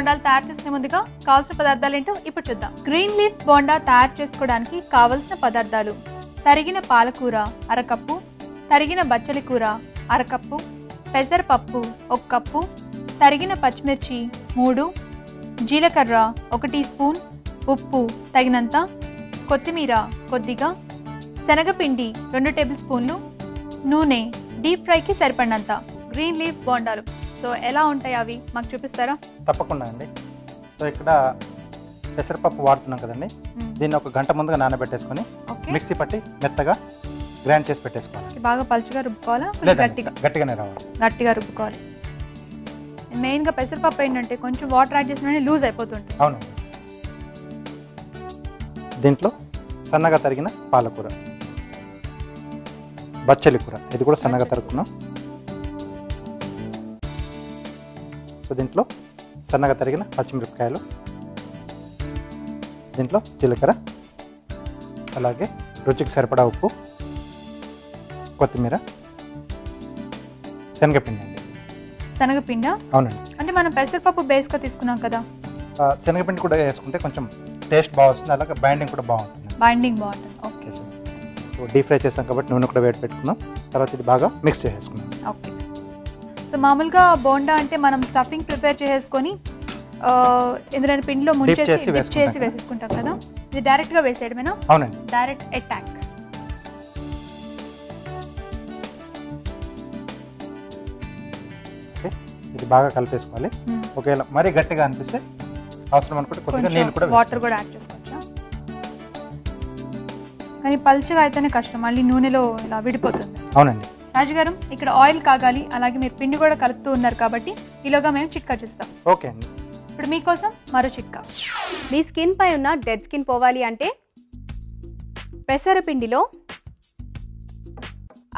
బోండాలు తయారు చేసే ముందుగా కావాల్సిన పదార్థాలు ఏంటో ఇప్పుడు చూద్దాం. గ్రీన్ లీఫ్ బోండా తయారు చేసుకోవడానికి కావలసిన పదార్థాలు. తరిగిన పాలకూర అరకప్పు తరిగిన బచ్చలి కూర అరకప్పు పెసరపప్పు ఒక కప్పు తరిగిన పచ్చిమిర్చి మూడు జీలకర్ర ఒక టీ స్పూన్ ఉప్పు తగినంత కొత్తిమీర కొద్దిగా శనగపిండి రెండు టేబుల్ స్పూన్లు నూనె డీప్ ఫ్రైకి సరిపడినంత. గ్రీన్ లీఫ్ బోండాలు. సో ఎలా ఉంటాయి అవి? మాకు చూపిస్తారా? తప్పకుండా అండి. సో ఇక్కడ పెసరపప్పు వాడుతున్నాం కదండి. దీన్ని ఒక గంట ముందుగా నానబెట్టేసుకొని మిక్సీ పట్టి మెత్తగా గ్రైండ్ చేసి పెట్టేసుకోవాలి. బాగా పలుచగా రుబ్బుకోవాలా? గట్టిగా? గట్టిగానే రావాలి. గట్టిగా రుబ్బుకోవాలి. మెయిన్గా పెసరపప్పు ఏంటంటే కొంచెం వాటర్ యాడ్ చేసిన లూజ్ అయిపోతుంటుంది. అవును. దీంట్లో సన్నగా తరిగిన పాలకూర. బచ్చలి కూర. ఇది కూడా సన్నగా బచ్చలి. సో దీంట్లో. సన్నగా తరిగిన పచ్చిమిరపకాయలు. దీంట్లో జీలకర్ర. అలాగే రుచికి సరిపడా ఉప్పు. కొత్తిమీర. శనగపిండి అండి. శనగపిండ? అవునండి. అంటే మనం పెసరపప్పు బేస్గా తీసుకున్నాం కదా. శనగపిండి కూడా వేసుకుంటే కొంచెం టేస్ట్ బాగా వస్తుంది అలాగే బైండింగ్ కూడా బాగుంటుంది. బైండింగ్ బాగుంటుంది. Okay sir. డీప్ ఫ్రై చేస్తాం కాబట్టి నూనె కూడా వేడి పెట్టుకున్నాం. తర్వాత ఇది బాగా మిక్స్ చేసేసుకున్నాం. ఓకే సో మామూలుగా బోండా అంటే మనం స్టఫింగ్ ప్రిపేర్ ఆ, ఇందులో పిండిలో ముంచేసి చేసి. వేసేసుకుంటాం కదా. ఇది డైరెక్ట్గా వేసేయడమేనా అవునండి. డైరెక్ట్ అటాక్ ఇది బాగా కలిపేసుకోవాలి. ఒకవేళ మరీ గట్టిగా అనిపిస్తే అవసరం అనుకుంటే కొద్దిగా నీళ్ళు కూడా వాటర్ కూడా యాడ్ చేసుకోవచ్చా? కానీ పల్చగా అయితేనే కష్టం మళ్ళీ నూనెలో ఇలా విడిపోతుంది. అవునండి. రాజుగారు ఇక్కడ ఆయిల్ కాగాలి అలాగే మీరు పిండి కూడా కలుపుతూ ఉన్నారు కాబట్టి ఈలోగా మేము చిట్కా చూస్తాం. ఓకే అండి. ఇప్పుడు మీకోసం మరో చిట్కా. మీ స్కిన్ పై ఉన్న డెడ్ స్కిన్ పోవాలి అంటే పెసరపిండిలో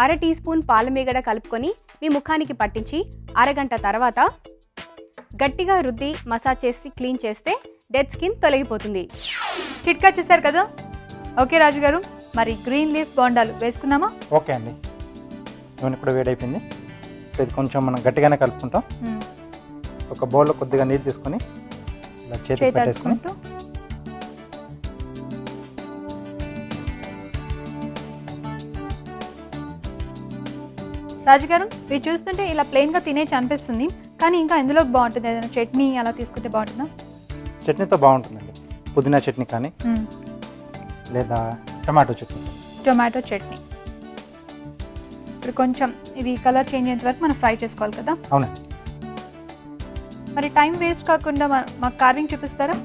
అర టీ స్పూన్ పాలమీగడ కలుపుకొని మీ ముఖానికి పట్టించి అరగంట తర్వాత గట్టిగా రుద్ది మసాజ్ చేసి క్లీన్ చేస్తే డెడ్ స్కిన్ తొలగిపోతుంది. చిట్కా చూసారు కదా? ఓకే రాజుగారు మరి గ్రీన్ లీఫ్ బోండాలు వేసుకుందామా ఓకే అండి. నూనె కూడా వేడైపోయింది. సో ఇది కొంచెం మనం గట్టిగానే కలుపుకుంటాం. ఒక బౌల్లో కొద్దిగా నీళ్ళు తీసుకొని ఇలా చేతి పెట్టేసుకొని రాజుగారు ఇవి చూస్తుంటే ఇలా ప్లెయిన్గా తినేసి అనిపిస్తుంది. కానీ ఇంకా ఎందులోకి బాగుంటుంది. ఏదైనా చట్నీ అలా తీసుకుంటే బాగుంటుందా? చట్నీతో బాగుంటుందండి. పుదీనా చట్నీ కానీ. లేదా టమాటో చట్నీ. టొమాటో చట్నీ. ఇప్పుడు కొంచెం ఇది కలర్ చేంజ్ అయ్యేంత వరకు మనం ఫ్రై చేసుకోవాలి కదా? అవునండి. మరి టైం వేస్ట్ కాకుండా మాకు కార్వింగ్ చూపిస్తారా?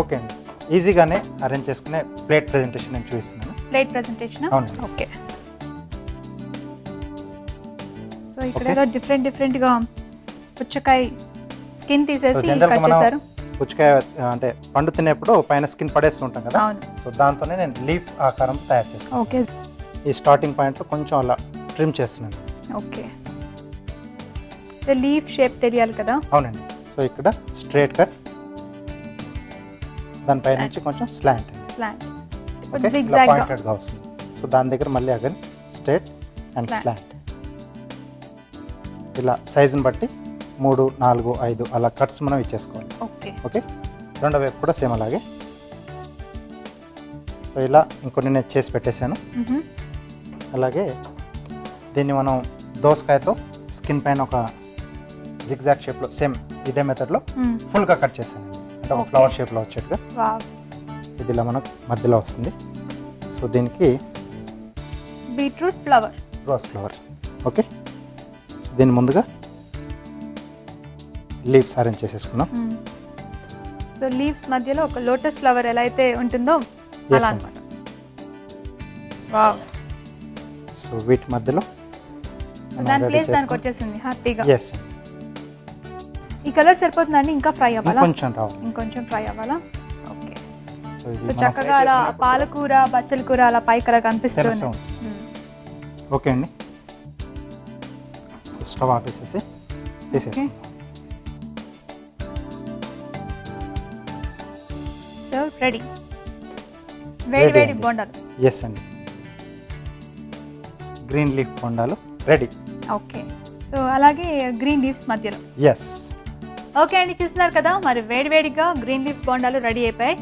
ఓకే అండి. ఈజీగానే అరేంజ్ చేసుకునే ప్లేట్ ప్రజెంటేషన్ నేను చూపిస్తున్నాను. Plate presentation. ఓకే. సో ఇక్కడ. ఏదో డిఫరెంట్ డిఫరెంట్గా పుచ్చకాయ స్కిన్ తీసేసి కట్ చేశారు. పుచ్చకాయ అంటే పండు తినేప్పుడు పైన స్కిన్ పడేస్తుంటాం కదా? అవును. సో దాంతోనే నేను లీఫ్ ఆకారం తయారు చేస్తాను ఓకే. ఈ స్టార్టింగ్ పాయింట్లో కొంచెం అలా ట్రిమ్ చేస్తున్నాను. ఓకే. లీఫ్ షేప్ తెలియాలి కదా? అవునండి. సో ఇక్కడ స్ట్రేట్ కట్ దానిపై నుంచి కొంచెం స్లాంట్. స్లాంట్ పాయింటెడ్గా వస్తుంది. సో దాని దగ్గర మళ్ళీ అగన్ స్ట్రేట్ అండ్. స్లాంట్. ఇలా సైజుని బట్టి మూడు నాలుగు ఐదు అలా కట్స్ మనం ఇచ్చేసుకోవాలి. ఓకే. ఓకే? రెండో వైపు కూడా సేమ్ అలాగే. సో ఇలా ఇంకొన్ని నేను చేసి పెట్టేశాను. అలాగే దీన్ని మనం దోసకాయతో స్కిన్ పైన ఒక జిగ్జాగ్ షేప్లో సేమ్ ఇదే మెథడ్లో ఫుల్గా కట్ చేశాను. అంటే ఒక. ఫ్లవర్ షేప్లో వచ్చేట్టుగా. ఇది ఇలా మనకు మధ్యలో వస్తుంది. సో దీనికి beetroot flower. Rose flower okay? దీన్ని ముందుగా లీవ్స్ అరేంజ్ చేసేసుకున్నాం సో లీవ్స్ మధ్యలో ఒక లోటస్ ఫ్లవర్ ఎలా అయితే ఉంటుందో అలా. అనమాట వావ్. సో వీటి మధ్యలో దాని ప్లేస్ దానికి వచ్చేసింది హ్యాపీగా. ఎస్ ఈ కలర్ సరిపోతుందండి ఇంకా ఫ్రై అవ్వాలా? ఇంకొంచెం రావాలి ఇంకొంచెం ఫ్రై అవ్వాలా? ఓకే. సో చక్కగా అలా పాలకూర బచ్చల కూర అలా పైకి అలా కనిపిస్తుంది. ఓకే అండి. సో స్టవ్ ఆపేసేసి తీసేసుకుందాం. సో రెడీ వేడి వేడి. బొండాలు. ఎస్ అండి. గ్రీన్ లీఫ్ బొండాలు రెడీ. ఓకే. సో అలాగే గ్రీన్ లీవ్స్ మధ్యలో. ఎస్ ఓకే అండి చూస్తున్నారు కదా మరి వేడివేడిగా గ్రీన్ లీఫ్ బోండాలు రెడీ అయిపోయాయి.